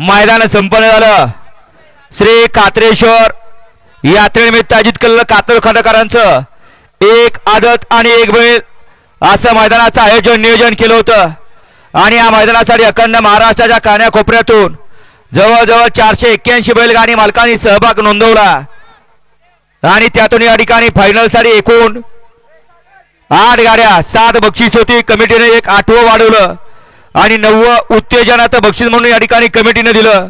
मैदान संपन्न झालं. श्री कात्रेश्वर यात्रेनिमित्त आयोजित केलेलं कातर खंडकरांचं एक आदत आणि एक बैल असं मैदानाचं आयोजन नियोजन केलं होतं. आणि या मैदानासाठी अखंड महाराष्ट्राच्या कान्याकोपऱ्यातून जवळजवळ चारशे एक्क्याऐंशी बैलगाडी मालकांनी सहभाग नोंदवला. आणि त्यातून या ठिकाणी फायनलसाठी एकूण आठ गाड्या सात बक्षीस होती. कमिटीने एक आठवं वाढवलं. आणि नववं उत्तेजनाचं बक्षीस म्हणून या ठिकाणी कमिटीनं दिलं.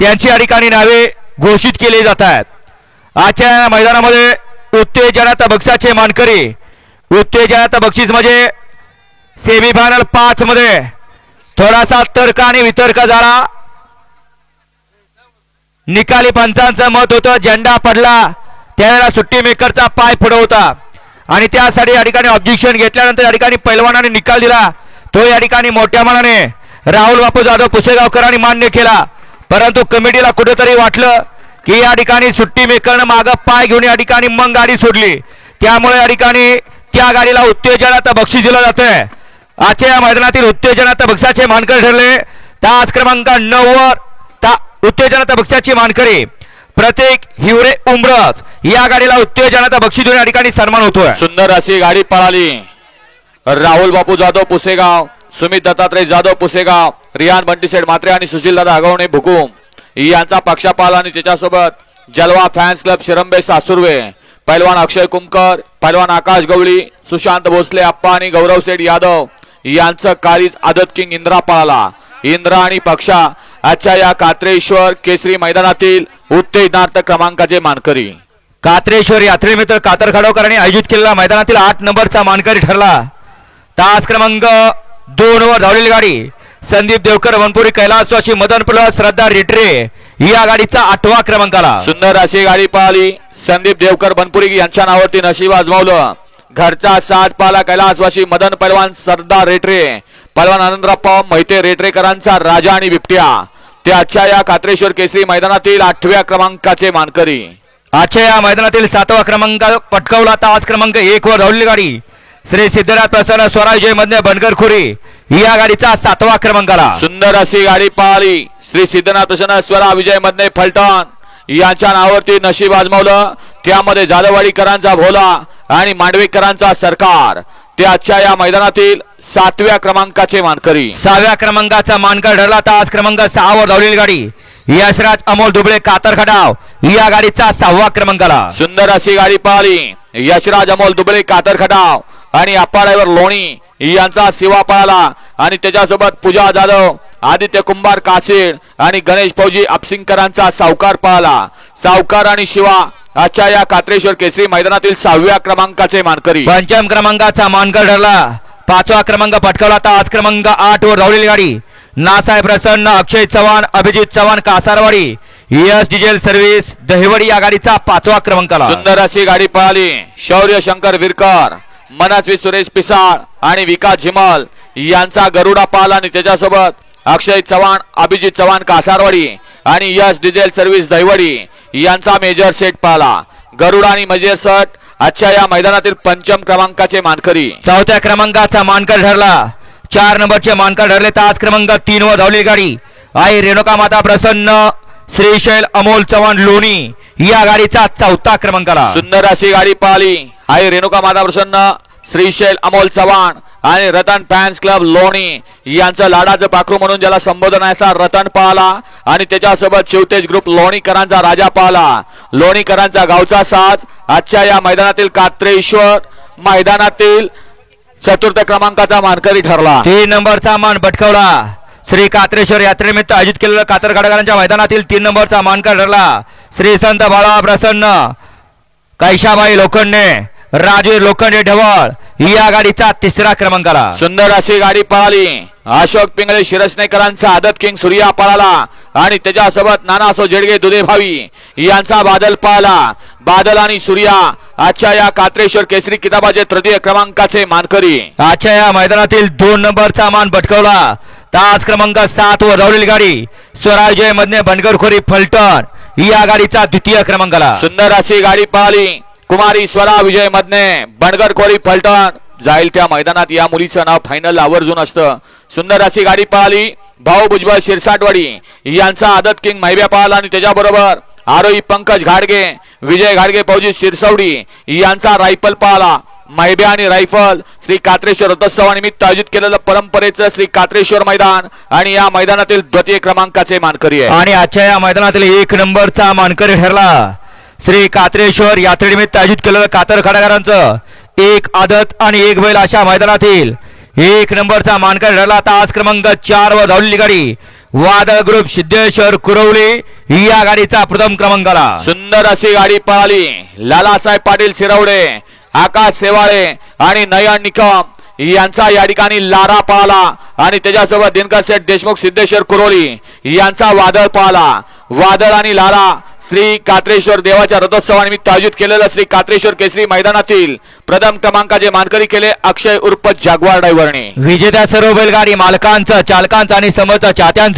त्यांची या ठिकाणी नावे घोषित केली जात आहेत आजच्या मैदानामध्ये उत्तेजनाचा बक्षाचे मानकरी उत्तेजनाचा बक्षीस म्हणजे सेमीफायनल पाच मध्ये थोडासा तर्क आणि वितर्क झाला. निकाली पंचांचं मत होतं झेंडा पडला त्यावेळेला सुट्टी मेकरचा पाय पुढे होता आणि त्यासाठी या ठिकाणी ऑब्जेक्शन घेतल्यानंतर या ठिकाणी पैलवानाने निकाल दिला. तो या ठिकाणी मोठ्या मनाने राहुल बापू जाधव पुसेगावकरांनी मान्य केला. परंतु कमिटीला कुठेतरी वाटलं की या ठिकाणी सुट्टी मेकरनं मागं पाय घेऊन या ठिकाणी मग गाडी सोडली. त्यामुळे या ठिकाणी त्या गाडीला उत्तेजनाचं बक्षीस दिलं जातंय. आजच्या या मैदानातील उत्तेजनाचं बक्षाचे मानकर ठरले. तास क्रमांक नऊ वर ता उत्तेजनाच्या बक्षाची मानकरी. प्रत्येक हिवरे उमरस या गाडीला उत्तेजनाचा बक्षीस देऊन या ठिकाणी सन्मान होतोय. सुंदर अशी गाडी पळाली. राहुल बापू जाधव पुसेगाव सुमित दत्तात्रय जाधव पुसेगाव रियान बंटीसेठ मात्रे आणि सुशील दादा आगवणे भुकुम. यांचा पक्षापाल आणि त्याच्यासोबत जलवा फॅन्स क्लब शिरंबे सासुर्वे पैलवान अक्षय कुमकर पैलवान आकाश गवळी सुशांत भोसले अप्पा आणि गौरव सेठ यादव यांचं कालीच आदत किंग इंद्रा पाळाला इंद्रा आणि पक्षा आजच्या या कात्रेश्वर केसरी मैदानातील उत्तेजनार्थ क्रमांकाचे मानकरी. कात्रेश्वर यात्रेमित्र कातर खडवकरांनी आयोजित केलेला मैदानातील आठ नंबरचा मानकरी ठरला. तास क्रमांक दोन वर धावलेली गाडी. संदीप देवकर वनपुरी कैलासवाशी मदन प्लस श्रद्धा रिट्रे या गाडीचा आठवा क्रमांकाला. सुंदर अशी गाडी पळाली संदीप देवकर बनपुरी यांच्या नावावरती नशीब आजमावलं. घरचा साथ पाला कैलासवासी मदन पैलवान सरदार रेटरे. पैलवान आनंदराव मैते रेटरेकरांचा राजा आणि बिबट्या. ते आजच्या या कात्रेश्वर केसरी मैदानातील आठव्या क्रमांकाचे मानकरी. आजच्या या मैदानातील सातवा क्रमांक पटकावला. तास क्रमांक एक वर धावलेली गाडी. श्री सिद्धनाथ प्रसन्न स्वराजय मधने बनकर खुरी या गाडीचा सातवा क्रमांकाला. सुंदर अशी गाडी पळाली श्री सिद्धनाथ प्रसन्न स्वरा विजय मधने फलटण. यांच्या नावावरती नशीब आजमावलं. त्यामध्ये जाधववाडीकरांचा भोला आणि मांडवेकरांचा सरकार. ते आजच्या या मैदानातील सातव्या क्रमांकाचे मानकरी. सहाव्या क्रमांकाचा मानकर ठरला तास क्रमांक सहा वर धावलेली गाडी. यशराज अमोल दुबळे कातर खडाव या गाडीचा सहावा क्रमांकाला. सुंदर अशी गाडी पळाली यशराज अमोल दुबळे कातर खटाव. आणि अप्पाड्यावर लोणी यांचा शिवा पळाला. आणि त्याच्यासोबत पूजा जाधव आदित्य कुंभार काशीड आणि गणेश फौजी अपसिंगकरांचा सावकार पळाला. सावकार आणि शिवा आजच्या या कात्रेश्वर केसरी मैदानातील सहाव्या क्रमांकाचे मानकरी. पंचम क्रमांकाचा मानकर ठरला. पाचवा क्रमांक पटकावला तास क्रमांक आठ वर धावलेली गाडी. नासाहेब Prasanna Akshay Chavan Abhijit Chavan Kasarwadi yes diesel service Dahiwadi या गाडीचा पाचवा क्रमांकाला. सुंदर अशी गाडी पळाली. शौर्य शंकर विरकर. मनस्वी सुरेश पिसाळ आणि विकास झिमल यांचा गरुडा पाल आणि त्याच्यासोबत अक्षय चव्हाण अभिजित चव्हाण कासारवाडी आणि यश डिझेल सर्व्हिस दहिवडी यांचा मेजर सेट पाला. गरुडा आणि मेजर सेट आजच्या या मैदानातील पंचम क्रमांकाचे मानकरी. चौथ्या क्रमांकाचा मानकर ठरला. चार नंबरचे मानकर ठरले तास क्रमांक तीन वर धावलेली गाडी. आई रेणुका माता प्रसन्न श्रीशैल अमोल चव्हाण लोणी या गाडीचा चौथा क्रमांकाला. सुंदर अशी गाडी पळाली आई रेणुका माता प्रसन्न श्रीशैल अमोल चव्हाण आणि रतन फॅन्स क्लब लोणी यांचं लाडाचं पाखरू म्हणून ज्याला संबोधन आहे रतन पाहला आणि त्याच्यासोबत शिवतेज ग्रुप लोणीकरांचा राजा पाहला लोणीकरांचा गावचा साज आजच्या या मैदानातील कात्रेश्वर मैदानातील चतुर्थ क्रमांकाचा मानकरी ठरला. तीन नंबरचा मान भटकवला. श्री कात्रेश्वर यात्रेनिमित्त आयोजित केलेल्या कातरगाडकरांच्या मैदानातील तीन नंबरचा मानकर ठरला. श्री संत बाळा प्रसन्न कैशाबाई लोखंडे राजू लोखंडे ढवळ. या गाडीचा तिसरा क्रमांकाला. सुंदर अशी गाडी पळाली. अशोक पिंगळे शिरसनेकरांचा आदत किंग सूर्या पळाला आणि त्याच्यासोबत नानासो जेडगे दुधे भावी यांचा बादल पळाला. बादल आणि सूर्या आजच्या या कात्रेश्वर केसरी किताबाचे तृतीय क्रमांकाचे मानकरी. आजच्या या मैदानातील दोन नंबरचा मान पटकावला तास क्रमांक सात वर धावलेली गाडी. स्वराजय मधने बनगरखोरी फलटण. या गाडीचा द्वितीय क्रमांकाला. सुंदर अशी गाडी पळाली. कुमारी स्वरा विजय मधने बंडगर कोरी फलटण. जाईल त्या मैदानात या मुलीचं नाव फायनल आवर्जून असतं. सुंदर अशी गाडी पाहिली भाऊ भुजबळ शिरसाटवाडी. यांचा आदत किंग मैब्या पाहिला आणि त्याच्याबरोबर आरोही पंकज घाडगे विजय घाडगे फौजी शिरसवडी यांचा रायफल पळाला. मैब्या आणि रायफल श्री कात्रेश्वर रथोत्सवानिमित्त आयोजित केलेलं परंपरेचं श्री कात्रेश्वर मैदान आणि या मैदानातील द्वितीय क्रमांकाचे मानकरी आहे आणि आजच्या या मैदानातील एक नंबरचा मानकरी ठरला. श्री कात्रेश्वर यात्रेनिमित्त आयोजित केलेलं कातर खडागारांचं एक आदत आणि एक बैल अशा मैदानातील एक नंबरचा मानकर ठरला. तास क्रमांक चार व धावलेली गाडी. वादळ ग्रुप सिद्धेश्वर कुरवली या गाडीचा प्रथम क्रमांकाला. सुंदर अशी गाडी पळाली. लालासाहेब पाटील शिरवडे आकाश सेवाळे आणि नयन निकम यांचा या ठिकाणी लारा पळाला आणि त्याच्यासोबत दिनकर शेठ देशमुख सिद्धेश्वर कुरोली यांचा वादळ पळाला. वादळ आणि लारा श्री कात्रेश्वर देवाच्या रथोत्सवानिमित्त आयोजित केलेलं श्री कात्रेश्वर केसरी मैदानातील प्रथम क्रमांकाचे मानकरी केले अक्षय उर्फ जागवार ड्रायव्हरने विजेत्या सर्व बैलगाडी मालकांचं चालकांचं आणि समस्त चात्यांचं